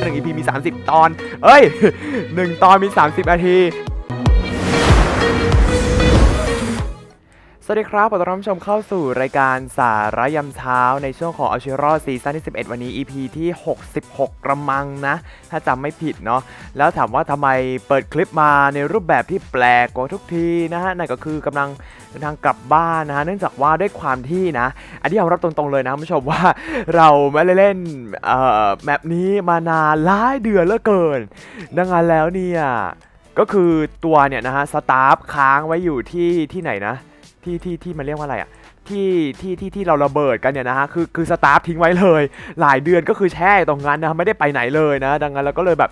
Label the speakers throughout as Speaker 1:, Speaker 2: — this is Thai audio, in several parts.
Speaker 1: หนึ่งอีพีมี 30 ตอน เอ้ยหนึ่งตอนมี 30นาที สวัสดีครับขอต้อนรับชมเข้าสู่รายการสาระยำเช้า ในช่วงของอัลชิรอซีซั่นที่ 11 วันนี้ EP ที่ 66 กระมังนะ ถ้าจำไม่ผิดเนาะ แล้วถามว่าทำไมเปิดคลิปมาในรูปแบบที่แปลกกว่าทุกทีนะฮะ นั่นก็คือกำลังเดินทางกลับบ้านนะฮะ เนื่องจากว่าด้วยความที่นะ อันนี้ยอมรับตรงๆเลยนะคุณผู้ชมว่าเราไม่ได้เล่นเอ่อแมปนี้มานานหลายเดือนเหลือเกิน ดังนั้นแล้วเนี่ย ก็คือตัวเนี่ยนะฮะสตาฟค้างไว้อยู่ที่ที่ไหนนะ ที่ที่ที่มันเรียกว่าอะไรอะที่ที่ที่ที่เราระเบิดกันเนี่ยนะฮะคือคือสตาฟทิ้งไว้เลย หลายเดือนก็คือแช่อยู่ตรงนั้นนะไม่ได้ไปไหนเลยนะ ดังนั้นเราก็เลยแบบ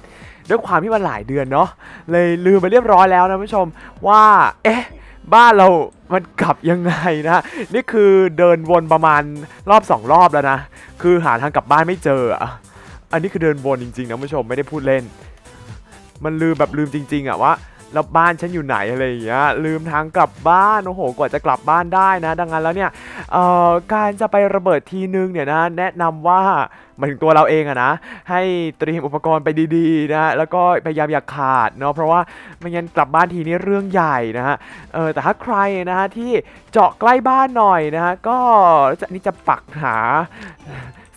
Speaker 1: ด้วยความที่มันหลายเดือนเนาะเลยลืมไปเรียบร้อยแล้วนะผู้ชมว่าเอ๊ะบ้านเรามันกลับยังไงนะนี่คือเดินวนประมาณรอบสองรอบแล้วนะคือหาทางกลับบ้านไม่เจออะอันนี้คือเดินวนจริงๆนะผู้ชมไม่ได้พูดเล่น มันลืมแบบลืมจริง ๆอะว่า แล้วบ้านฉันอยู่ไหนอะไรอย่างเงี้ยลืมทางกลับบ้านโอ้โหกว่าจะกลับบ้านได้นะ ดังนั้นแล้วเนี่ยการจะไประเบิดทีนึงเนี่ยนะแนะนำว่าหมายถึงตัวเราเองอะนะ ให้เตรียมอุปกรณ์ไปดีๆนะแล้วก็พยายามอย่าขาดเนาะเพราะว่าไม่งั้นกลับบ้านทีนี้เรื่องใหญ่นะฮะเออแต่ถ้าใครนะฮะที่เจาะใกล้บ้านหน่อยนะฮะก็นี่จะปักหา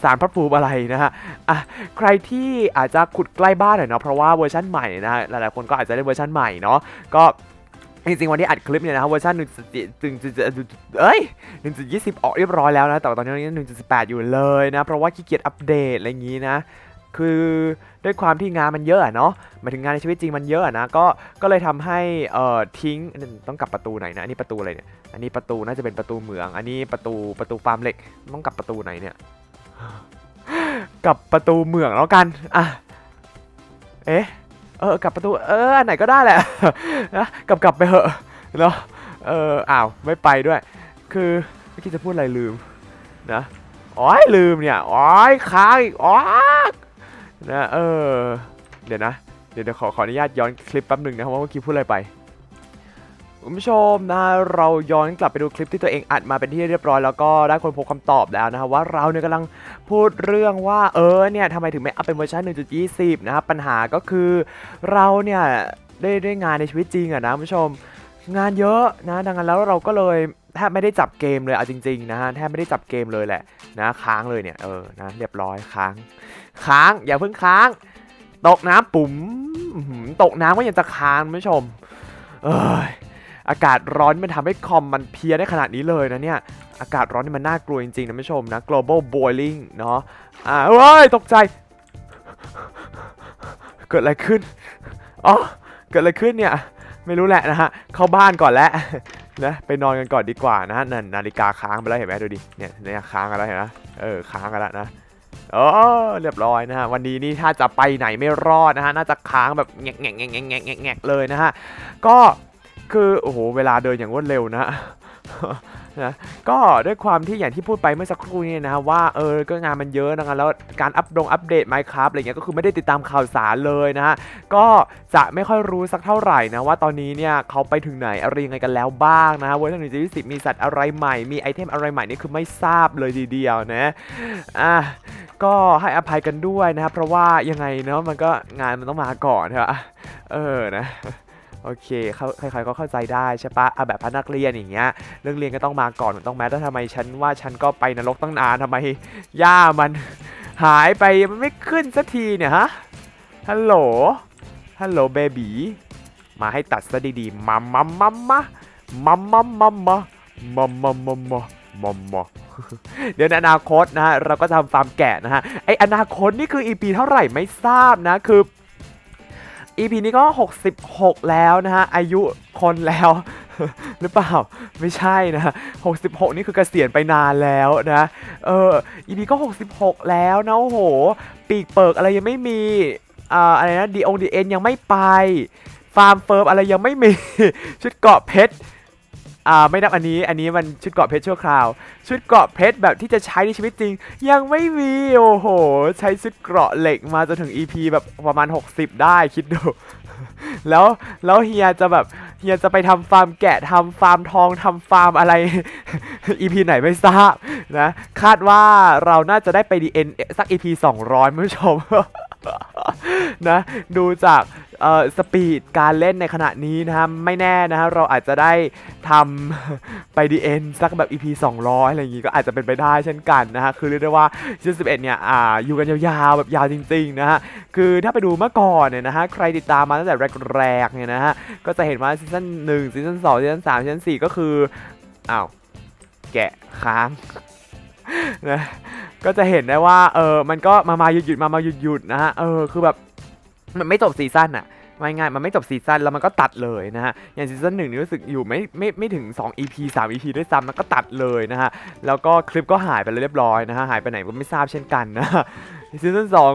Speaker 1: สารพระภูมิอะไรนะฮะอะใครที่อาจจะขุดใกล้บ้านหน่อยเนาะเพราะว่าเวอร์ชันใหม่นะฮะหลายๆคนก็อาจจะได้เวอร์ชันใหม่เนาะก็จริงๆวันที่อัดคลิปเนี่ยนะครับเวอร์ชันหนึ่งจุดเอ้ยหนึ่งจุดยี่สิบออกเรียบร้อยแล้วนะแต่ว่าตอนนี้หนึ่งจุดสิบแปดอยู่เลยนะ เพราะว่าขี้เกียจอัปเดตอะไรอย่างนี้นะ คือด้วยความที่งานมันเยอะเนาะหมายถึงงานในชีวิตจริงมันเยอะนะก็ก็เลยทำให้เอ่อทิ้งต้องกลับประตูไหนนะอันนี้ประตูอะไรเนี่ยอันนี้ประตูน่าจะเป็นประตูเหมือง อันนี้ประตูประตูฟาร์มเหล็กต้องกลับประตูไหนเนี่ย กับประตูเหมืองแล้วกัน อะ เอ๊ะ เออ กับประตู เออ อันไหนก็ได้แหละนะกลับกลับไปเหอะ เนาะ เออ อ้าว ไม่ไปด้วย คือเมื่อกี้จะพูดอะไรลืม นะอ๋อยลืมเนี่ยอ๋อยค้างอีกอ๋อนะ เออ เดี๋ยวนะ เดี๋ยวเดี๋ยวขอขออนุญาตย้อนคลิปแป๊บหนึ่งนะครับว่าเมื่อกี้พูดอะไรไป คุณผู้ชมนะเราย้อนกลับไปดูคลิปที่ตัวเองอัดมาเป็นที่เรียบร้อยแล้วก็ได้คนพบคำตอบแล้วนะครับว่าเราเนี่ยกำลังพูดเรื่องว่าเออเนี่ยทำไมถึงไม่อัพเป็นเวอร์ชัน1.20 นะครับปัญหาก็คือเราเนี่ยได้ได้งานในชีวิตจริงอะนะคุณผู้ชม งานเยอะนะดังนั้นแล้วเราก็เลยแทบไม่ได้จับเกมเลยเอาจริงๆนะฮะแทบไม่ได้จับเกมเลยแหละนะค้างเลยเนี่ยเออนะเรียบร้อยค้าง ค้างอย่าเพิ่งค้าง ตกน้ำปุ๋มตกน้ำก็ยังจะค้างคุณผู้ชม เอ้ย อากาศร้อนมันทำให้คอมมันเพียได้ขนาดนี้เลยนะเนี่ย อากาศร้อนนี่มันน่ากลัวจริงๆนะผู้ชมนะ global boiling เนาะอ่าเฮ้ยตกใจ เกิดอะไรขึ้นอ๋อเกิดอะไรขึ้นเนี่ย ไม่รู้แหละนะฮะ เข้าบ้านก่อนแล้วนะไปนอนกันก่อนดีกว่านะฮะนั่นนาฬิกาค้างไปแล้วเห็นไหมดูดิเนี่ยเนี่ยค้างกันแล้วเห็นไหมเออค้างกันแล้วนะเออเรียบร้อยนะฮะวันนี้นี่ถ้าจะไปไหนไม่รอดนะฮะน่าจะค้างแบบแงกแงกแงกแงกแงกแงกแงกเลยนะฮะก็ คือโอ้โหเวลาเดินอย่างรวดเร็วนะนะก็ด้วยความที่อย่างที่พูดไปเมื่อสักครู่นี้นะว่าเออก็งานมันเยอะนะครับแล้วการอัปดงอัปเดต Minecraft อะไรเงี้ยก็คือไม่ได้ติดตามข่าวสารเลยนะฮะก็จะไม่ค่อยรู้สักเท่าไหร่นะว่าตอนนี้เนี่ยเขาไปถึงไหนอะไรยังไงกันแล้วบ้างนะฮะเวอร์ชันหนึ่งจุดสิบมีสัตว์อะไรใหม่ มีไอเทมอะไรใหม่นี่คือไม่ทราบเลยทีเดียวนะอะก็ให้อภัยกันด้วยนะครับเพราะว่ายังไงเนาะมันก็งานมันต้องมาก่อนใช่ปะเออนะ โอเคเขาใครๆก็เข้าใจได้ใช่ปะเอาแบบพนักเรียนอย่างเงี้ย เรื่องเรียนก็ต้องมาก่อนต้องแม้แต่ทำไมฉันว่าฉันก็ไปนรกตั้งนานทำไมย่ามันหายไปมันไม่ขึ้นสักทีเนี่ยฮะ ฮัลโหล ฮัลโหลเบบีมาให้ตัดซะดีๆมามามามามามามามามามามามามามาเดี๋ยวในอนาคตนะฮะเราก็จะทำฟาร์มแกะนะฮะ ไออนาคตนี่คือ EP เท่าไหร่ไม่ทราบนะคือ EP นี้ก็ 66 แล้วนะฮะ อายุคนแล้ว หรือเปล่า ไม่ใช่นะ66 นี่คือเกษียณไปนานแล้วนะ เออ EP ก็ 66 แล้วนะ โอ้โห ปีกเปิกอะไรยังไม่มีอ่าอะไรนะดีองดีเอ็นยังไม่ไป ฟาร์มเฟิร์มอะไรยังไม่มี ชุดเกาะเพชร อ่าไม่นับอันนี้ อันนี้มันชุดเกราะเพชรชั่วคราว ชุดเกราะเพชรแบบที่จะใช้ในชีวิตจริง ยังไม่มี โอ้โห ใช้ชุดเกราะเหล็กมาจนถึง EP แบบประมาณ 60 ได้คิดดู แล้วแล้วเฮียจะแบบเฮียจะไปทำฟาร์มแกะทำฟาร์มทองทำฟาร์มอะไร EP ไหนไม่ทราบนะ คาดว่าเราน่าจะได้ไปดีเอ็นสัก EP 200ผู้ชม นะ ดูจากสปีดการเล่นในขณะนี้นะฮะไม่แน่นะฮะเราอาจจะได้ทำไปดีเอ็นสักแบบ EP 200 อะไรอย่างงี้ก็อาจจะเป็นไปได้เช่นกันนะฮะคือเรียกได้ว่าซีซั่น11เนี่ยอ่าอยู่กันยาวๆแบบยาวจริงๆนะฮะคือถ้าไปดูเมื่อก่อนเนี่ยนะฮะใครติดตามมาตั้งแต่แรกๆเนี่ยนะฮะก็จะเห็นว่าซีซั่น1ซีซั่น2ซีซั่น3ซีซั่น4ก็คืออ้าวแกะค้าง นะก็จะเห็นได้ว่าเออมันก็มามาหยุดหยุดๆมามาหยุดหยุดๆนะฮะเออคือแบบมันไม่จบซีซั่นอะไม่ง่ายมันไม่จบซีซั่นแล้วมันก็ตัดเลยนะฮะอย่างซีซั่นหนึ่งนี่รู้สึกอยู่ไม่ไม่ไม่ถึง 2 EP 3 EP ด้วยซ้ำแล้วก็ตัดเลยนะฮะแล้วก็คลิปก็หายไปเลยเรียบร้อยนะฮะหายไปไหนก็ไม่ทราบเช่นกันนะฮะซีซั่นสอง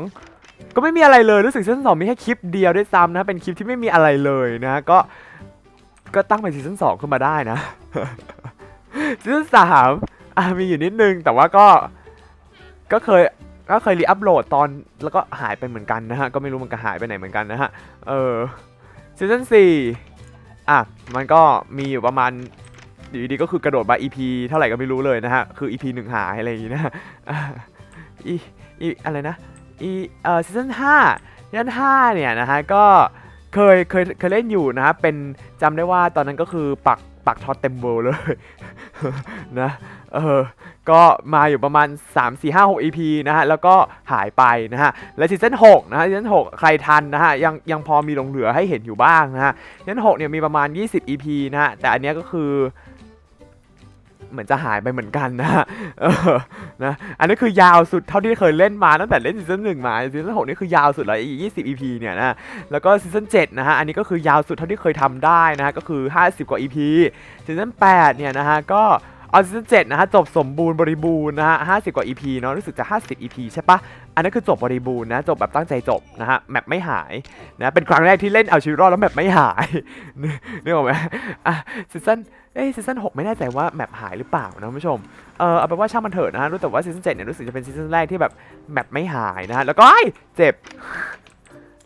Speaker 1: ก็ไม่มีอะไรเลยรู้สึกซีซั่นสองมีแค่คลิปเดียวด้วยซ้ำนะเป็นคลิปที่ไม่มีอะไรเลยนะฮะก็ก็ตั้งเป็นซีซั่นสองขึ้นมาได้นะซีซั่นสาม อะมีอยู่นิดนึงแต่ว่าก็ก็เคยก็เคยรีอัพโหลดตอนแล้วก็หายไปเหมือนกันนะฮะ ก็ไม่รู้มันก็หายไปไหนเหมือนกันนะฮะ เออซีซั่นสี่อะ มันก็มีอยู่ประมาณอยู่ดีก็คือกระโดดมา EP เท่าไหร่ก็ไม่รู้เลยนะฮะ คือ EP หนึ่งหายอะไรอย่างงี้นะอีอีอะไรนะอีเออซีซั่นห้าซีซั่นห้าเนี่ยนะฮะ ก็เคยเคยเคยเล่นอยู่นะฮะ เป็นจำได้ว่าตอนนั้นก็คือปัก ปักท็อตเต็มเวลเลยนะเออก็มาอยู่ประมาณ 3 4 5 6 EP นะฮะ แล้วก็หายไปนะฮะ และซีซั่น6นะฮะซีซั่น6ใครทันนะฮะ ยังยังพอมีหลงเหลือให้เห็นอยู่บ้างนะฮะซีซั่น6เนี่ยมีประมาณ 20 EP นะฮะ แต่อันเนี้ยก็คือ เหมือนจะหายไปเหมือนกันนะฮะเออนะอันนี้คือยาวสุดเท่าที่เคยเล่นมาตั้งแต่เล่นซีซั่นหนึ่งมาซีซั่นหกนี่คือยาวสุดเลยอี20 EP เนี่ยนะแล้วก็ซีซั่น7นะฮะอันนี้ก็คือยาวสุดเท่าที่เคยทำได้นะฮะก็คือ 50 กว่า EP ซีซั่น8เนี่ยนะฮะก็เอาซีซั่น7นะฮะจบสมบูรณ์บริบูรณ์นะฮะ50กว่า EP เนาะรู้สึกจะ50 EP ใช่ปะอันนั้นคือจบบริบูรณ์นะจบแบบตั้งใจจบนะฮะแมปไม่หายนะเป็นครั้งแรกที่เล่นเอาชีวิตรอดแล้วแมปไม่หายนึกออกไหมอะซีซั่น เอ้ซีซั่น6ไม่แน่ใจว่าแมปหายหรือเปล่านะคุณผู้ชม เออเอาเป็นว่าช่างมันเถอะนะฮะรู้แต่ว่าซีซั่น7เนี่ยรู้สึกจะเป็นซีซั่นแรกที่แบบแมปไม่หายนะฮะแล้วก็ไอ้ยเจ็บ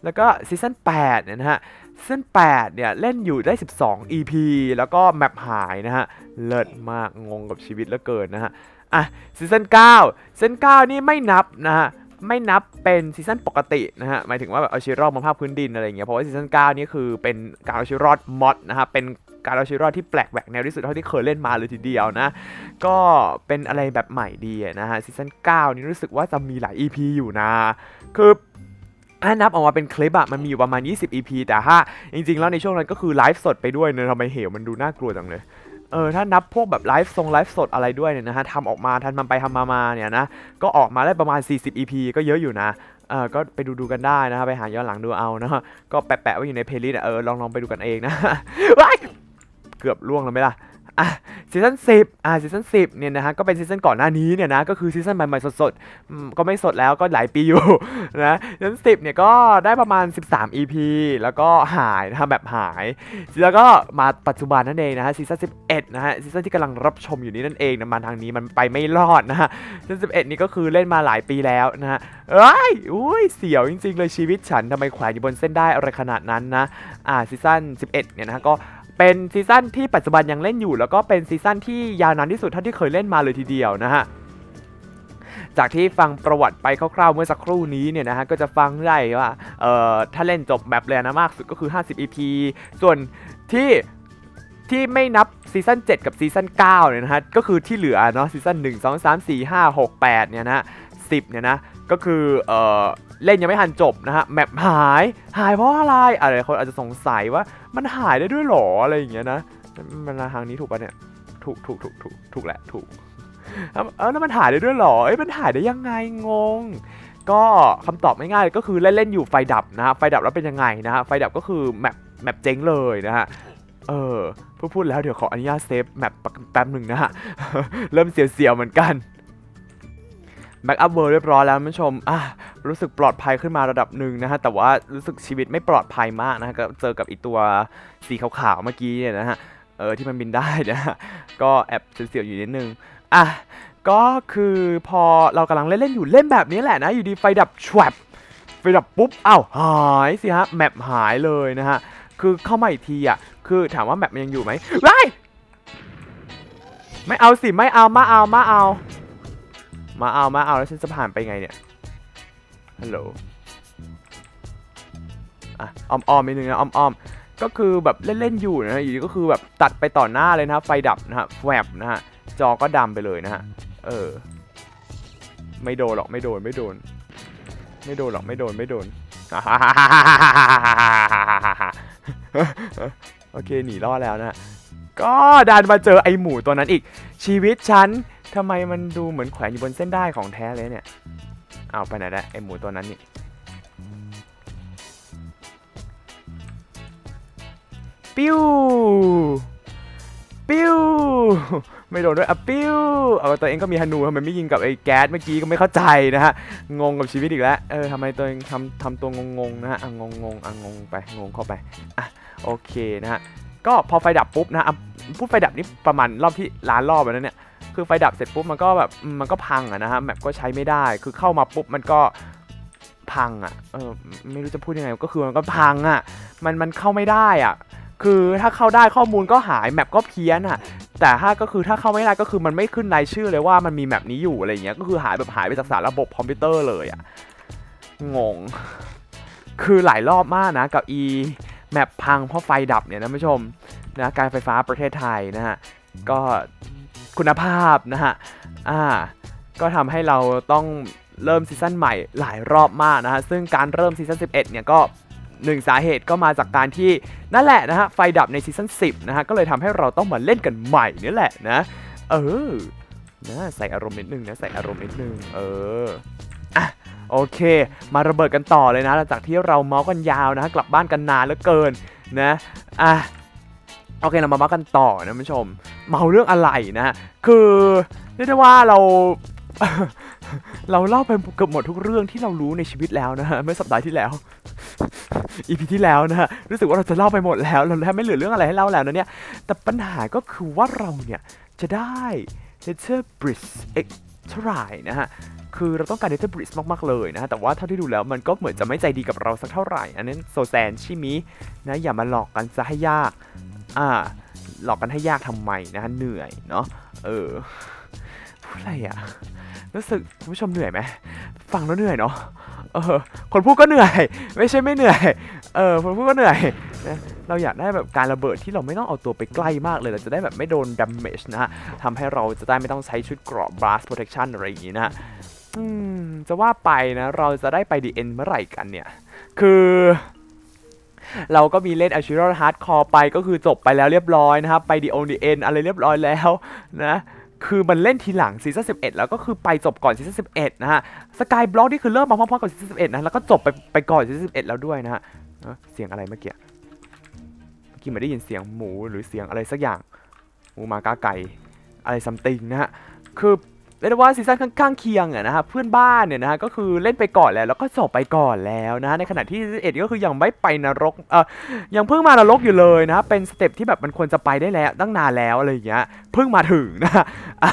Speaker 1: แล้วก็ซีซั่น8เนี่ยนะฮะซีซั่น8เนี่ยเล่นอยู่ได้ 12 EP แล้วก็แมปหายนะฮะเลิศมากงงกับชีวิตเหลือเกินนะฮะอะซีซั่น9ซีซั่น9นี่ไม่นับนะฮะไม่นับเป็นซีซั่นปกตินะฮะหมายถึงว่าแบบเอาชีวิตรอดบนภาคพื้นดินอะไรเงี้ยเพราะว่าซีซั่น9นี่คือเป็นการเอาชีวิตรอดมอดนะฮะเป็น การเอาชีวิตรอดที่แปลกแหวกแนวที่สุดเท่าที่เคยเล่นมาเลยทีเดียวนะ ก็เป็นอะไรแบบใหม่ดีนะฮะซีซั่น9นี่รู้สึกว่าจะมีหลาย EP อยู่นะ คือถ้านับออกมาเป็นคลิปอะมันมีอยู่ประมาณ 20 EP แต่ถ้าจริงๆ แล้วในช่วงนั้นก็คือไลฟ์สดไปด้วยเนอะทำไมเหวมันดูน่ากลัวจังเลยเออถ้านับพวกแบบไลฟ์ทรงไลฟ์สดอะไรด้วยเนี่ยนะฮะทำออกมาทันมันไปทำมามาเนี่ยนะก็ออกมาได้ประมาณ 40 EP ก็เยอะอยู่นะเออก็ไปดูดูกันได้นะครับไปหาย้อนหลังดูเอานะฮะก็แปะๆไว้อยู่ในเพลย์ลิสต์เออลองลองไปดูกันเองนะว้าย เกือบล่วงแล้วไหมล่ะอะซีซั่น10อะซีซั่น10เนี่ยนะฮะก็เป็นซีซั่นก่อนหน้านี้เนี่ยนะก็คือซีซั่นใหม่ๆสดๆก็ไม่สดแล้วก็หลายปีอยู่นะซีซั่น10เนี่ยก็ได้ประมาณ 13 EP แล้วก็หายนะฮะแบบหาย แล้วก็มาปัจจุบันนั่นเองนะฮะซีซั่น11นะฮะซีซั่นที่กำลังรับชมอยู่นี้นั่นเองนะมาทางนี้มันไปไม่รอดนะฮะซีซั่น11นี่ก็คือเล่นมาหลายปีแล้วนะฮะเอ้ยอุ้ยเสียวจริงๆเลยชีวิตฉันทำไมแขวนอยู่บนเส้นได้อะไรขนาดนั้นนะอ่าซีซั่น11เนี่ยนะฮะก็ เป็นซีซั่นที่ปัจจุบันยังเล่นอยู่ แล้วก็เป็นซีซั่นที่ยาวนานที่สุดเท่าที่เคยเล่นมาเลยทีเดียวนะฮะจากที่ฟังประวัติไปคร่าวๆเมื่อสักครู่นี้เนี่ยนะฮะก็จะฟังได้ว่าเอ่อถ้าเล่นจบแบบเลยนะมากสุดก็คือ 50 EP ส่วนที่ที่ไม่นับซีซั่น7 กับซีซั่น9เนี่ยนะฮะก็คือที่เหลือเนาะซีซั่น1 2 3 4 5 6 8เนี่ยนะฮะ10เนี่ยนะก็คือเอ่อ เล่นยังไม่ทันจบนะฮะแมปหายหายเพราะอะไรอะไรคนอาจจะสงสัยว่ามันหายได้ด้วยหรออะไรอย่างเงี้ยนะมันทางนี้ถูกปะเนี่ยถูกถูกถูกถูกถูกแหละถูกเออแล้วมันถ่ายได้ด้วยหรอเอ้ยมันถ่ายได้ยังไงงง ก็คำตอบง่ายๆก็คือเล่นๆอยู่ไฟดับนะฮะไฟดับแล้วเป็นยังไงนะฮะไฟดับก็คือแมปแมปเจ๊งเลยนะฮะเออพูดพูดแล้วเดี๋ยวขออนุญาตเซฟแมปแป๊บหนึ่งนะฮะเริ่มเสียวๆเหมือนกัน แบ็กอัพเวอร์เรียบร้อยแล้วท่านผู้ชมอะรู้สึกปลอดภัยขึ้นมาระดับหนึ่งนะฮะ แต่ว่ารู้สึกชีวิตไม่ปลอดภัยมากนะฮะก็เจอกับอีตัวสีขาวๆเมื่อกี้เนี่ยนะฮะ เออที่มันบินได้นะฮะก็แอบเสียวๆอยู่นิดนึง อะ ก็คือพอเรากำลังเล่นๆอยู่เล่นแบบนี้แหละนะ อยู่ดีไฟดับชวบไฟดับปุ๊บอ้าวหายสิฮะแมปหายเลยนะฮะ คือเข้ามาอีกทีอะ คือถามว่าแมปมันยังอยู่ไหมว้ายไม่เอาสิไม่เอามาเอามาเอา มาเอามาเอาแล้วฉันจะผ่านไปไงเนี่ยฮัลโหลอะอ้อมอ้อมนิดนึงนะอ้อมอ้อมก็คือแบบเล่นๆอยู่นะฮะอยู่ก็คือแบบตัดไปต่อหน้าเลยนะฮะไฟดับนะฮะแวบนะฮะจอก็ดำไปเลยนะฮะเออ ไม่โดนหรอกไม่โดนไม่โดน ไม่โดนหรอกไม่โดนไม่โดนโอเคหนีรอดแล้วนะก็ดันมาเจอไอหมูตัวนั้นอีก ชีวิตฉัน ทำไมมันดูเหมือนแขวนอยู่บนเส้นได้ของแท้เลยเนี่ย เอาไปไหนล้วไอหมูตัวนั้นนี่ ปิ้ว ปิ้ว ไม่โดนด้วยอะปิ้ว เอาตัวเองก็มีฮนูทำไมไม่ยิงกับไอ้แก๊สเมื่อกี้ก็ไม่เข้าใจนะฮะ งงกับชีวิตอีกแล้ว เออทำไมตัวเองทำทำตัวงงๆนะฮะอะงงงอะงงไป งงเข้าไป อะโอเคนะฮะ ก็พอไฟดับปุ๊บนะอะพูดไฟดับนี่ประมาณรอบที่ล้านรอบแล้วเนี่ย คือไฟดับเสร็จปุ๊บมันก็แบบมันก็พังอะนะฮะแมปก็ใช้ไม่ได้ คือเข้ามาปุ๊บมันก็พังอะเออไม่รู้จะพูดยังไงก็คือมันก็พังอะมันมันเข้าไม่ได้อะคือถ้าเข้าได้ข้อมูลก็หายแมปก็เพี้ยนอะแต่ถ้าก็คือถ้าเข้าไม่ได้ก็คือมันไม่ขึ้นรายชื่อเลยว่ามันมีแมปนี้อยู่อะไรอย่างเงี้ยก็คือหายแบบหายไปจากสารระบบคอมพิวเตอร์เลยอะงง คือหลายรอบมากนะกับ e แมปพังเพราะไฟดับเนี่ยนะผู้ชมนะการไฟฟ้าประเทศไทยนะฮะก็ คุณภาพนะฮะอ่าก็ทำให้เราต้องเริ่มซีซั่นใหม่หลายรอบมากนะฮะซึ่งการเริ่มซีซั่น11 เนี่ยก็หนึ่งสาเหตุก็มาจากการที่นั่นแหละนะฮะไฟดับในซีซั่น10 นะฮะก็เลยทำให้เราต้องมาเล่นกันใหม่นี่แหละนะเออนะใส่อารมณ์นิดนึงนะใส่อารมณ์นิดนึงเอออะโอเค มาระเบิดกันต่อเลยนะหลังจากที่เราเมาส์กันยาวนะฮะกลับบ้านกันนานเหลือเกินนะอะ โอเคเรามาเมากันต่อนะผู้ชม เมาเรื่องอะไรนะฮะคือเรียกได้ว่าเราเราเล่าไปเกือบหมดทุกเรื่องที่เรารู้ในชีวิตแล้วนะฮะเมื่อสัปดาห์ที่แล้วอีพีที่แล้วนะฮะรู้สึกว่าเราจะเล่าไปหมดแล้ว เราแทบไม่เหลือเรื่องอะไรให้เล่าแล้วนะเนี่ยแต่ปัญหาก็คือว่าเราเนี่ยจะได้ Nature Bridge X เท่าไหร่นะฮะคือเราต้องการ Nature Bridge มาก ๆ เลยนะฮะแต่ว่าเท่าที่ดูแล้วมันก็เหมือนจะไม่ใจดีกับเราสักเท่าไหร่ อันนั้นโซแซนชิมินะอย่ามาหลอกกันซะให้ยาก อ่า หลอกกันให้ยากทำไมนะฮะเหนื่อยเนาะเออพูดอะไรอะรู้สึกคุณผู้ชมเหนื่อยไหมฟังแล้วเหนื่อยเนาะเออคนพูดก็เหนื่อย ไม่ใช่ไม่เหนื่อยเออคนพูดก็เหนื่อยนะเราอยากได้แบบการระเบิดที่เราไม่ต้องเอาตัวไปใกล้มากเลย เราจะได้แบบไม่โดน damage นะฮะทำให้เราจะได้ไม่ต้องใช้ชุดเกราะ blast protection อะไรอย่างงี้นะฮะอืมจะว่าไปนะ เราจะได้ไป the end เมื่อไหร่กันเนี่ย คือ เราก็มีเล่น a s h i r o Hardcore ไปก็คือจบไปแล้วเรียบร้อยนะครับ ไป the only end อะไรเรียบร้อยแล้วนะคือมันเล่นทีหลังซีซั่น11แล้วก็คือไปจบก่อนซีซั่น11นะฮะสกายบล็อกนี่คือเริ่มมาพร้อมๆกับซีซั่น11นะแล้วก็จบไปไปก่อนซีซั่น11แล้วด้วยนะฮะเสียงอะไรเมื่อกี้เมื่อกี้เหมือนได้ยินเสียงหมูหรือเสียงอะไรสักอย่างหมูมากาไก่อะไรซัมติงนะฮะคือ เรียกได้ว่าซีซั่นข้างๆเคียงอะนะฮะเพื่อนบ้านเนี่ยนะฮะก็คือเล่นไปก่อนแล้วแล้วก็จบไปก่อนแล้วนะฮะในขณะที่ซีซั่น11ก็คือยังไม่ไปนรกเออยังเพิ่งมานรกอยู่เลยนะฮะเป็นสเต็ปที่แบบมันควรจะไปได้แล้วตั้งนานแล้วอะไรอย่างเงี้ยเพิ่งมาถึงนะฮะอ่า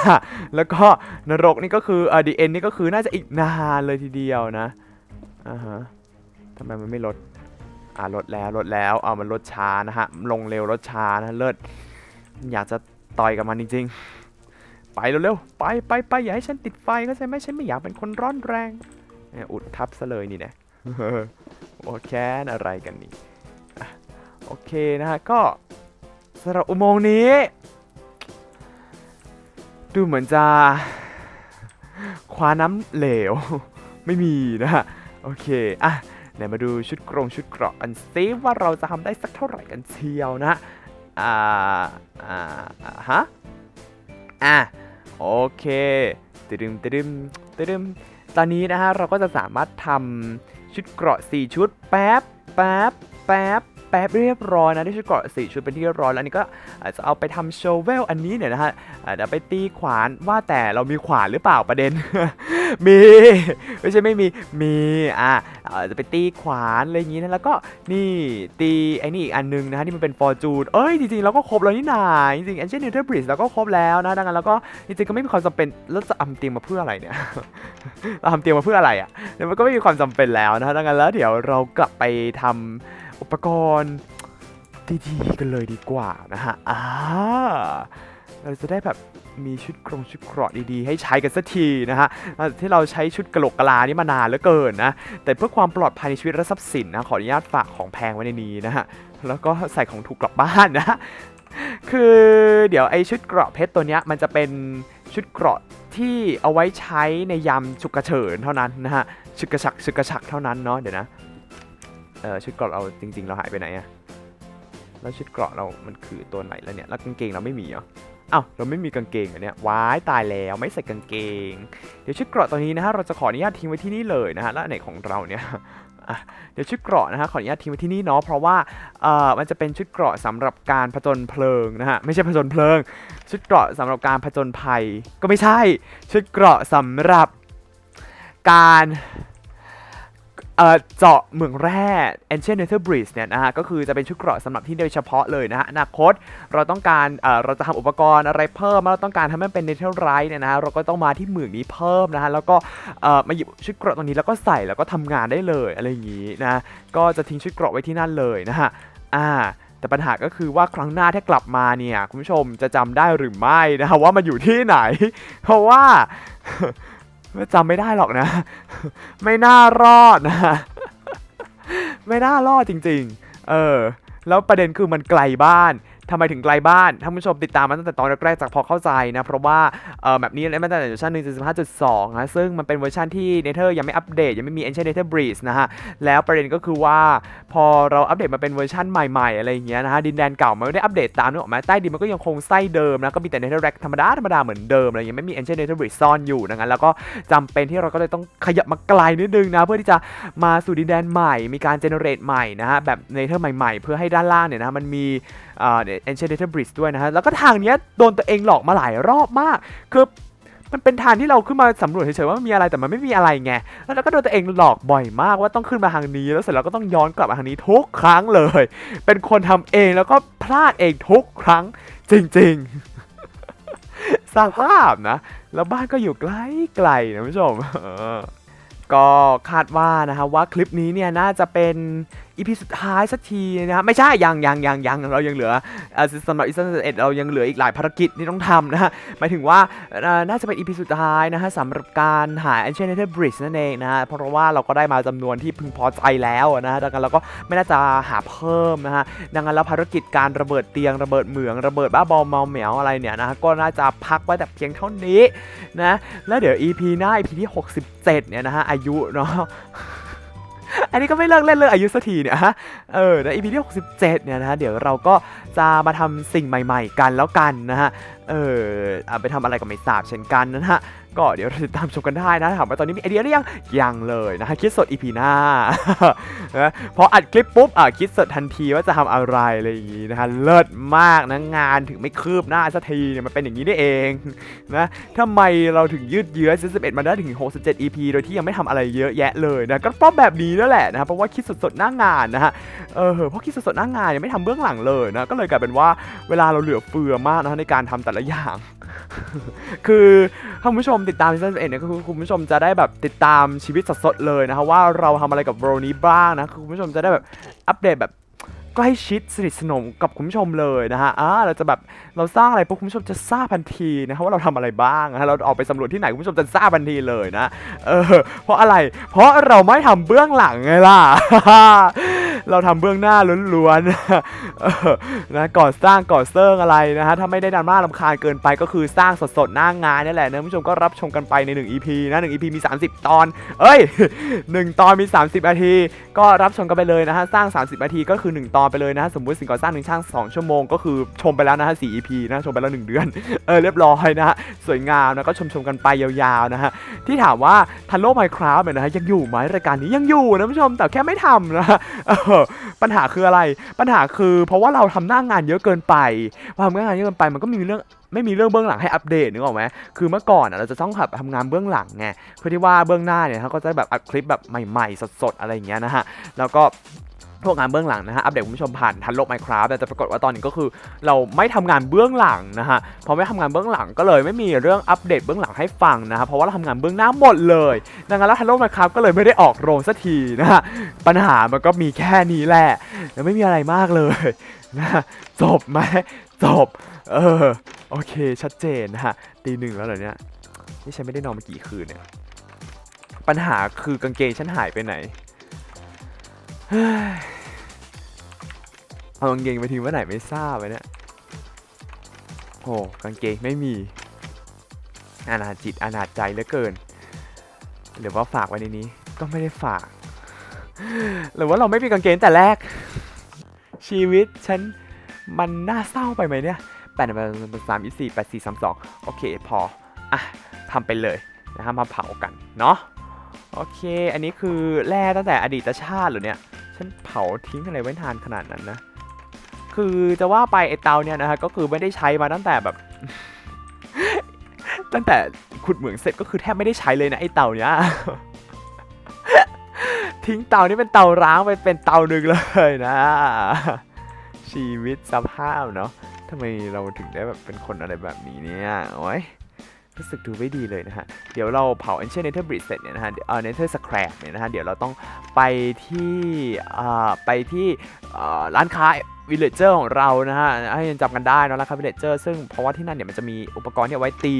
Speaker 1: แล้วก็นรกนี่ก็คือเอ่อดีเอ็นนี่ก็คือน่าจะอีกนานเลยทีเดียวนะอ่าฮะทำไมมันไม่ลดอ่าลดแล้วลดแล้วเอามันลดช้านะฮะลงเร็วลดช้านะเลิศอยากจะต่อยกับมันจริงๆ ไปเร็วๆ ไปไปไปอย่าให้ฉันติดไฟเข้าใจไหมฉันไม่อยากเป็นคนร้อนแรง อุดทับซะเลยนี่นะโอแค้นอะไรกันนี่ โอเคนะฮะ ก็สำหรับอุโมงค์นี้ ดูเหมือนจะคว้าน้ำเหลว ไม่มีนะฮะ โอเค อะไหนมาดูชุดกรงชุดเกราะกันซิว่าเราจะทำได้สักเท่าไหร่กันเชียวนะ อ่า อ่าอ่าฮะ อะ โอเคตึดึมตึดึมตึดึมตอนนี้นะฮะเราก็จะสามารถทำชุดเกราะ 4 ชุด แป๊บ แป๊บ แป๊บ ป๊บเรียบร้อยนะได้ชุดเกราะ4ชุดเป็นที่เรียบร้อยแล้วนนี้ก็อาจจะเอาไปทำโชเวลอันนี้เนี่ยนะฮะอาจจะไปตีขวานว่าแต่เรามีขวานหรือเปล่าประเด็น มีไม่ใช่ไม่มีมีอะอาจจะไปตีขวานอะไรอย่างงี้นะแล้วก็นี่ตีไอ้นี่อีกอันนึงนะฮะที่มันเป็นฟอร์จูนเอ้ยจริงๆเราก็ครบแล้วนี่นาจริงๆ Ancient n e w t e r b r i d g e เราก็ครบแล้วนะดังนั้นเราก็จริงๆก็ไม่มีความจำเป็นแล้วจะทำเตียงมาเพื่ออะไรเนี่ยเราทำเตียงมาเพื่ออะไรอะเดี๋ยวมันก็ไม่มีความจำเป็นแล้วนะดังนั้นแล้วเดี๋ยวเรากลับไปทำ ปกรณ์ดีๆกันเลยดีกว่านะฮะอ่าเราจะได้แบบมีชุดกรงชุดเกราะดีๆ ให้ใช้กันสักทีนะฮะที่เราใช้ชุดกระโหลกกะลานี่มานานเหลือเกินนะ แต่เพื่อความปลอดภัยในชีวิตและทรัพย์สินนะ ขออนุญาตฝากของแพงไว้ในนี้นะฮะ แล้วก็ใส่ของถูกกลับบ้านนะ คือเดี๋ยวไอ้ชุดเกราะเพชรตัวเนี้ยมันจะเป็นชุดเกราะที่เอาไว้ใช้ในยามฉุกเฉินเท่านั้นนะฮะฉุกกระฉักฉุกกระฉักเท่านั้นเนาะ เดี๋ยวนะ เออชุดเกราะเราจริง ๆ เราหายไปไหนอะแล้วชุดเกราะเรามันคือตัวไหนแล้วเนี่ยแล้วกางเกงเราไม่มีเหรออ้าวเราไม่มีกางเกงเหรอเนี่ยว้ายตายแล้วไม่ใส่กางเกง เดี๋ยวชุดเกราะตัวนี้นะฮะเราจะขออนุญาตทิ้งไว้ที่นี่เลยนะฮะและอันไหนของเราเนี่ยเดี๋ยวชุดเกราะนะฮะขออนุญาตทิ้งไว้ที่นี่เนาะเพราะว่าเอ่อมันจะเป็นชุดเกราะสำหรับการผจญเพลิงนะฮะไม่ใช่ผจญเพลิง ชุดเกราะสำหรับการผจญภัย ก็ไม่ใช่ ชุดเกราะสำหรับการ เจาะเหมืองแร่ Ancient Nether Bridge เนี่ยนะฮะก็คือจะเป็นชุดเกราะสำหรับที่โดยเฉพาะเลยนะฮะอนาคตเราต้องการเราจะทำอุปกรณ์อะไรเพิ่มเราต้องการทำให้มันเป็น Netherite เนี่ยนะฮะเราก็ต้องมาที่เหมืองนี้เพิ่มนะฮะแล้วก็มาหยิบชุดเกราะตรงนี้แล้วก็ใส่แล้วก็ทำงานได้เลยอะไรอย่างนี้นะก็จะทิ้งชุดเกราะไว้ที่นั่นเลยนะฮะอ่าแต่ปัญหาก็คือว่าครั้งหน้าถ้ากลับมาเนี่ยคุณผู้ชมจะจำได้หรือไม่นะว่ามันอยู่ที่ไหน เพราะว่า ไม่จำไม่ได้หรอกนะ ไม่น่ารอดนะ ไม่น่ารอดจริง ๆ เออ แล้วประเด็นคือมันไกลบ้าน ทำไมถึงไกลบ้านท่านผู้ชมติดตามมาตั้งแต่ตอนแรกๆจากพอเข้าใจนะ เพราะว่าเออแบบนี้เลยมาตั้งแต่เวอร์ชัน1.15.2นะซึ่งมันเป็นเวอร์ชันที่ Nether ยังไม่อัปเดต ยังไม่มี Ancient Nether Breeze นะฮะ แล้วประเด็นก็คือว่าพอเราอัปเดตมาเป็นเวอร์ชันใหม่ๆ อะไรอย่างเงี้ยนะฮะ ดินแดนเก่ามันไม่ได้อัปเดตตามนึกออกไหมใต้ดินมันก็ยังคงไส้เดิมนะก็มีแต่ Netherrack ธรรมดาธรรมดาเหมือนเดิมอะไรยังไม่มี Ancient Nether Breeze ซ่อนอยู่ดังนั้นแล้วก็จำเป็นที่เราก็เลยต้องขยับมาไกลนิดนึงนะเพื่อที่จะมาสู่ดินแดนใหม่ มีการเจเนเรตใหม่นะฮะแบบ Nether ใหม่ ๆ เพื่อให้ด้านล่างเนี่ยนะมันมีอ่า Ancient Nether Breeze ด้วยนะฮะ แล้วก็ทางเนี้ยโดนตัวเองหลอกมาหลายรอบมาก คือมันเป็นทางที่เราขึ้นมาสำรวจเฉยๆว่ามันมีอะไรแต่มันไม่มีอะไรไง แล้วเราก็โดนตัวเองหลอกบ่อยมากว่าต้องขึ้นมาทางนี้ แล้วเสร็จแล้วก็ต้องย้อนกลับมาทางนี้ทุกครั้งเลย เป็นคนทำเองแล้วก็พลาดเองทุกครั้งจริงๆสร้างภาพนะ แล้วบ้านก็อยู่ใกล้ๆนะคุณผู้ชมก็คาดว่านะฮะว่าคลิปนี้เนี่ยน่าจะเป็น อีพีสุดท้ายสักทีนะฮะไม่ใช่ยังยังยังยังเรายังเหลืออ่าสำหรับอีซันเอ็ดเรายังเหลืออีกหลายภารกิจที่ต้องทำนะฮะหมายถึงว่าน่าจะเป็นอีพีสุดท้ายนะฮะสำหรับการหา Ancient Nether Bridge นั่นเองนะฮะเพราะว่าเราก็ได้มาจำนวนที่พึงพอใจแล้วนะฮะดังนั้นเราก็ไม่น่าจะหาเพิ่มนะฮะดังนั้นแล้วภารกิจการระเบิดเตียงระเบิดเหมืองระเบิดบ้าบอมเมาเหมียวอะไรเนี่ยนะฮะก็น่าจะพักไว้แต่เพียงเท่านี้นะแล้วเดี๋ยว EP หน้า EP ที่ 67เนี่ยนะฮะอายุเนาะ อันนี้ก็ไม่เลิกเล่นเลยอายุสักทีเนี่ยฮะ เออใน EP ที่ 67 เนี่ยนะฮะ เดี๋ยวเราก็จะมาทำสิ่งใหม่ ๆ กันแล้วกันนะฮะ เออเอาไปทำอะไรกับไม่ทราบเช่นกันนะฮะ ก็เดี๋ยวติดตามชมกันได้นะถามว่าตอนนี้มีไอเดียหรือยัง ยังเลยนะฮะ คิดสด EP หน้านะพออัดคลิปปุ๊บ อะ คิดสดทันทีว่าจะทำอะไรอะไรอย่างงี้นะฮะ เลิศมากนะงานถึงไม่คืบหน้าสักทีเนี่ยมันเป็นอย่างนี้ได้เองนะทำไมเราถึงยืดเยื้อซีซั่น11มาได้ถึง 67 EP โดยที่ยังไม่ทำอะไรเยอะแยะเลยนะ ก็เพราะแบบนี้นั่นแหละนะครับเพราะว่าคิดสดๆหน้างานนะฮะเออเพราะคิดสดๆหน้างานยังไม่ทำเบื้องหลังเลยนะก็เลยกลายเป็นว่าเวลาเราเหลือเฟือมากนะในการทำแต่ละอย่าง คือถ้าคุณผู้ชมติดตามซีซั่นเอ็ดเนี่ยก็คือคุณผู้ชมจะได้แบบติดตามชีวิตสดๆเลยนะครับว่าเราทำอะไรกับโรนี้บ้างนะคือคุณผู้ชมจะได้แบบอัปเดตแบบ ใกล้ชิดสนิทสนมกับคุณผู้ชมเลยนะฮะอ่าเราจะแบบเราสร้างอะไรปุ๊บคุณผู้ชมจะทราบทันทีนะครับว่าเราทำอะไรบ้างนะฮะเราออกไปสำรวจที่ไหนคุณผู้ชมจะทราบทันทีเลยนะ เออ เพราะอะไร เพราะเราไม่ทำเบื้องหลังไงล่ะ เราทำเบื้องหน้าล้วนๆนะก่อสร้างก่อเซิงอะไรนะฮะถ้าไม่ได้ดราม่าลำคาญเกินไปก็คือสร้างสดๆหน้างานนี่แหละนะผู้ชมก็รับชมกันไปใน 1 EP นะ1 EP มี 30 ตอน เอ้ย 1 ตอนมี 30นาที ก็รับชมกันไปเลยนะฮะสร้าง 30นาทีก็คือ 1 ตอนไปเลยนะฮะสมมุติสิ่งก่อสร้างหนึ่งช่าง 2 ชั่วโมงก็คือชมไปแล้วนะฮะ4 EP นะชมไปแล้ว 1 เดือนเออเรียบร้อยนะฮะสวยงามนะก็ชมชมๆกันไปยาวๆนะฮะที่ถามว่าทันโลกไมคราฟเนี่ยนะฮะยังอยู่ไหมรายการนี้ยังอยู่นะผู้ชมแต่แค่ไม่ทำนะฮะออปัญหาคืออะไร ปัญหาคือ เพราะว่าเราทำหน้างานเยอะเกินไปพอทำหน้างานเยอะเกินไปมันก็มีเรื่องไม่มีเรื่องเบื้องหลังให้อัปเดตนึกออกไหมคือเมื่อก่อนเราจะต้องแบบทำงานเบื้องหลังไงเพื่อที่ว่าเบื้องหน้าเนี่ยเขาก็จะแบบอัดคลิปแบบใหม่ๆ สดๆอะไรอย่างเงี้ยนะฮะแล้วก็ พวกงานเบื้องหลังนะฮะ อัปเดตคุณผู้ชมผ่านทันโลก Minecraft แต่จะปรากฏว่าตอนนี้ก็คือ เราไม่ทำงานเบื้องหลังนะฮะ พอไม่ทำงานเบื้องหลังก็เลยไม่มีเรื่องอัปเดตเบื้องหลังให้ฟังนะฮะ เพราะว่าเราทำงานเบื้องหน้าหมดเลย ดังนั้นแล้วทันโลก Minecraft ก็เลยไม่ได้ออกโรงสักทีนะฮะ ปัญหามันก็มีแค่นี้แหละยังไม่มีอะไรมากเลยนะจบไหมจบ เออ โอเค ชัดเจนนะฮะ ตีหนึ่งแล้วเหรอเนี่ย นี่ฉันไม่ได้นอนมากี่คืนเนี่ย ปัญหาคือกางเกงฉันหายไปไหน เฮ้ยเอากางเกงไปทิ้งไว้ไหนไม่ทราบเลยเนี่ยโอ้กางเกงไม่มีอนาจิตอนาจใจเหลือเกิน หรือว่าฝากไว้ในนี้ ก็ไม่ได้ฝาก หรือว่าเราไม่มีกางเกงแต่แรก ชีวิตฉันมันน่าเศร้าไปไหมเนี่ยแปดสามยี่สี่แปดสี่สามสองโอเคพอ อะทำไปเลยนะฮะมาเผากัน เนาะโอเค อันนี้คือแร่ตั้งแต่อดีตชาติเหรอเนี่ย ฉันเผาทิ้งอะไรไว้นานขนาดนั้นนะ คือจะว่าไปไอเตาเนี่ยนะฮะก็คือไม่ได้ใช้มาตั้งแต่แบบ ตั้งแต่ขุดเหมืองเสร็จก็คือแทบไม่ได้ใช้เลยนะไอเตาเนี้ยทิ้งเตานี่เป็นเตาร้างไปเป็นเตาหนึ่งเลยนะ ชีวิตสภาพเนาะทำไมเราถึงได้แบบเป็นคนอะไรแบบนี้เนี่ยโอ้ย รู้สึกดูไม่ดีเลยนะฮะ เดี๋ยวเราเผา Ancient Nether Bridge เสร็จเนี่ยนะฮะเอ่อ Nether Scrap เนี่ยนะฮะ เดี๋ยวเราต้องไปที่อ่าไปที่อ่าร้านค้า Villager ของเรานะฮะให้ยังจำกันได้นะร้านค้า Villager ซึ่งเพราะว่าที่นั่นเนี่ยมันจะมีอุปกรณ์ที่เอาไว้ตี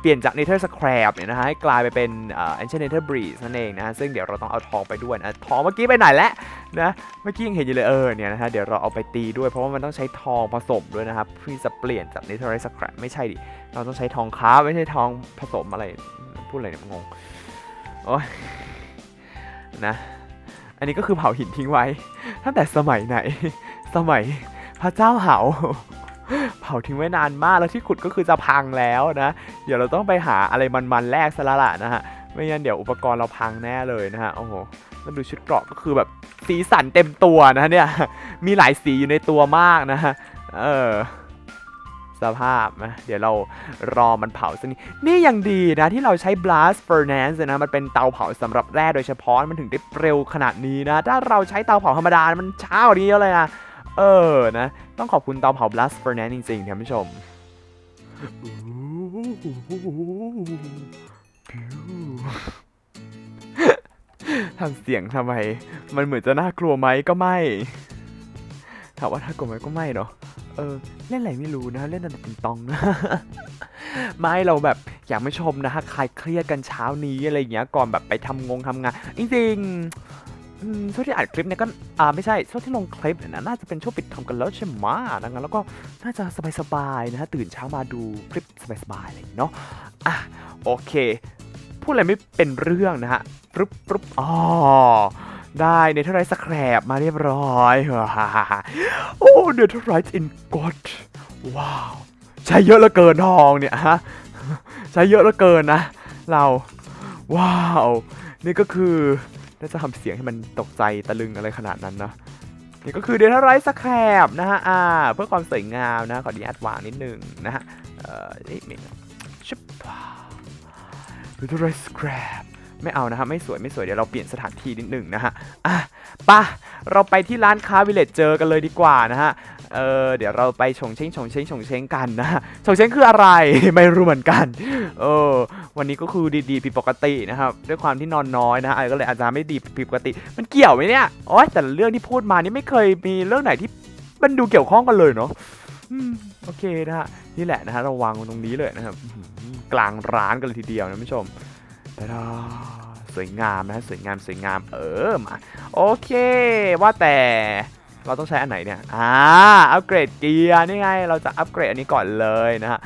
Speaker 1: เปลี่ยนจาก Nether Scrap เนี่ยนะฮะให้กลายไปเป็นอ่า Ancient Nether Bridge นั่นเองนะฮะซึ่งเดี๋ยวเราต้องเอาทองไปด้วยนะทองเมื่อกี้ไปไหนแล้วนะเมื่อกี้ยังเห็นอยู่เลยเออเนี่ยนะฮะเดี๋ยวเราเอาไปตีด้วยเพราะว่ามันต้องใช้ทองผสมด้วยนะครับเพื่อจะเปลี่ยนจาก Netherite Scrap ไม่ใช่ดิเราต้องใช้ทองค้าไม่ใช่ทองผสมอะไรพูดอะไรเนี่ยงงโอ้ยนะอันนี้ก็คือเผาหินทิ้งไว้ตั้งแต่สมัยไหน สมัยพระเจ้าเหาเผาทิ้งไว้นานมากแล้วที่ขุดก็คือจะพังแล้วนะ เดี๋ยวเราต้องไปหาอะไรมันๆแรกซะละละนะฮะไม่งั้นเดี๋ยวอุปกรณ์เราพังแน่เลยนะฮะโอ้โหแล้วดูชุดเกราะก็คือแบบสีสันเต็มตัวนะเนี่ยมีหลายสีอยู่ในตัวมากนะฮะเออสภาพนะเดี๋ยวเรารอมันเผาสักนิดนี่ยังดีนะที่เราใช้ blast furnace นะมันเป็นเตาเผาสำหรับแร่โดยเฉพาะมันถึงได้เร็วขนาดนี้นะ ถ้าเราใช้เตาเผาธรรมดา มันช้ากว่านี้เยอะเลยนะ เออนะ ต้องขอบคุณเตาเผา blast furnace จริงๆท่านผู้ชมทำเสียงทำไม มันเหมือนจะน่ากลัวไหมก็ไม่ ถามว่าน่ากลัวไหมก็ไม่เนาะ เออ เล่นอะไรไม่รู้นะ เล่นอะไรติงตองนะ ไม่เราแบบอยากไม่ชมนะฮะคลายเครียดกันเช้านี้อะไรอย่างเงี้ย ก่อนแบบไปทำงงทำงาน จริงๆ อืมช่วงที่อัดคลิปเนี่ยก็อ่าไม่ใช่ช่วงที่ลงคลิปเนี่ยนะน่าจะเป็นช่วงปิดทอมกันแล้วใช่ไหมดังนั้นแล้วก็น่าจะสบายๆนะฮะตื่นเช้ามาดูคลิปสบายๆอะไรอย่างเงี้ยเนาะอะโอเค พูดอะไรไม่เป็นเรื่องนะฮะปึ๊บปึ๊บอ๋อได้เนเธอร์ไรท์สแครบมาเรียบร้อยโอ้เนเธอร์ไรท์อินกอดว้าว ใช้เยอะเหลือเกินทองเนี่ยฮะใช้เยอะเหลือเกินนะ เรา ว้าว นี่ก็คือ น่าจะทำเสียงให้มันตกใจตะลึงอะไรขนาดนั้นนะนี่ก็คือเดทไรส์สแครบนะฮะอ่าเพื่อความสวยงามนะขออนุญาตวางนิดนึงนะฮะเอ่อนี่นี่ชุบเดทไรส์สแครบไม่เอานะฮะไม่สวยไม่สวยเดี๋ยวเราเปลี่ยนสถานที่นิดหนึ่งนะฮะอะป่ะเราไปที่ร้านค้าวิลเลจเจอกันเลยดีกว่านะฮะ เออเดี๋ยวเราไปชงเช้งชงเช้งชงเช้งกันนะชงเช้งคืออะไร ไม่รู้เหมือนกันเออวันนี้ก็คือดีๆผิดปกตินะครับด้วยความที่นอนน้อยนะฮะก็เลยอาจจะไม่ดีผิดปกติ มันเกี่ยวไหมเนี่ยโอ้ยแต่เรื่องที่พูดมานี่ไม่เคยมีเรื่องไหนที่มันดูเกี่ยวข้องกันเลยเนาะโอเคนะฮะนี่แหละนะฮะเราวางตรงนี้เลยนะครับกลางร้านกันเลยทีเดียวนะผู้ชมตาดาสวยงามนะสวยงามสวยงามเออมาโอเค ว่าแต่ เราต้องใช้อันไหนเนี่ย อ่า อัปเกรดเกียร์นี่ไง เราจะอัปเกรดอันนี้ก่อนเลยนะฮะ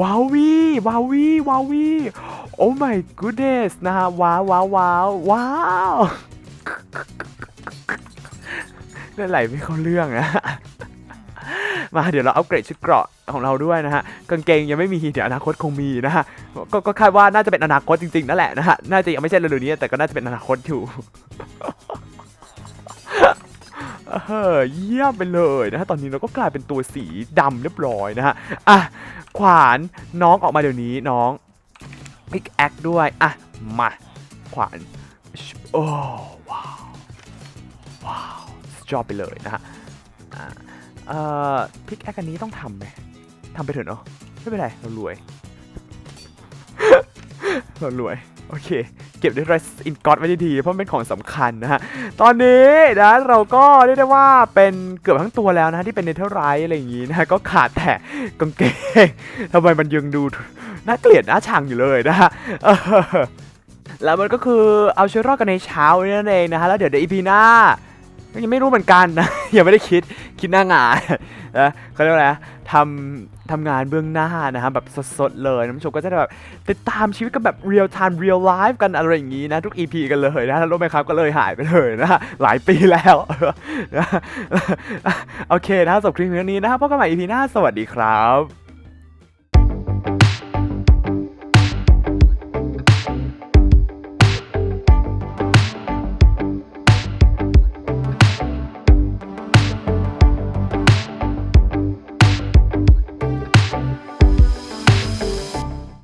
Speaker 1: ว้าววีว้าววีว้าววีโอ้ my goodness นะฮะ ว้าวว้าวว้าวว้าวเล่นไหลไม่เข้าเรื่องนะมาเดี๋ยวเราอัปเกรดชุดเกราะของเราด้วยนะฮะกางเกงยังไม่มีเดี๋ยวอนาคตคงมีนะฮะก็คาดว่าน่าจะเป็นอนาคตจริงๆนั่นแหละนะฮะน่าจะยังไม่ใช่เร็วๆนี้แต่ก็น่าจะเป็นอนาคตอยู่ เออเยี่ยมไปเลยนะฮะตอนนี้เราก็กลายเป็นตัวสีดำเรียบร้อยนะฮะอะขวานน้องออกมาเดี๋ยวนี้น้องพิกแอคด้วยอะมาขวานโอ้ว้าวว้าว job ไปเลยนะฮะอ่เอ่อพิกแอคอันนี้ต้องทำไหมทำไปเถอะเนาะไม่เป็นไรเรารวยเรารวยโอเค ก็บด้วยไรอินกอตไว้ดีๆเพราะมันเป็นของสำคัญนะฮะตอนนี้นะเราก็เรียกได้ว่าเป็นเกือบทั้งตัวแล้วนะที่เป็นเนเธอร์ไรท์อะไรอย่างงี้นะก็ขาดแต่กางเกงทำไมมันยังดูน่าเกลียดน่าชังอยู่เลยนะฮะแล้วมันก็คือเอาชีวิตรอดกันในเช้านี้นั่นเองนะฮะแล้วเดี๋ยวเดี๋ยวอีพีหน้าก็ยังไม่รู้เหมือนกันนะยังไม่ได้คิดคิดหน้างานนะเขาเรียกว่าอะไรทำ ทำงานเบื้องหน้านะฮะแบบสดๆเลยนะคุณผู้ชมก็จะแบบติดตามชีวิตกันแบบ real time real life กันอะไรอย่างนี้นะ ทุก EP กันเลยนะแล้วรู้ไหมครับก็เลยหายไปเลยนะหลายปีแล้วนะโอเคนะสำหรับคลิปนี้นะครับพบกันใหม่ EP หน้าสวัสดีครับ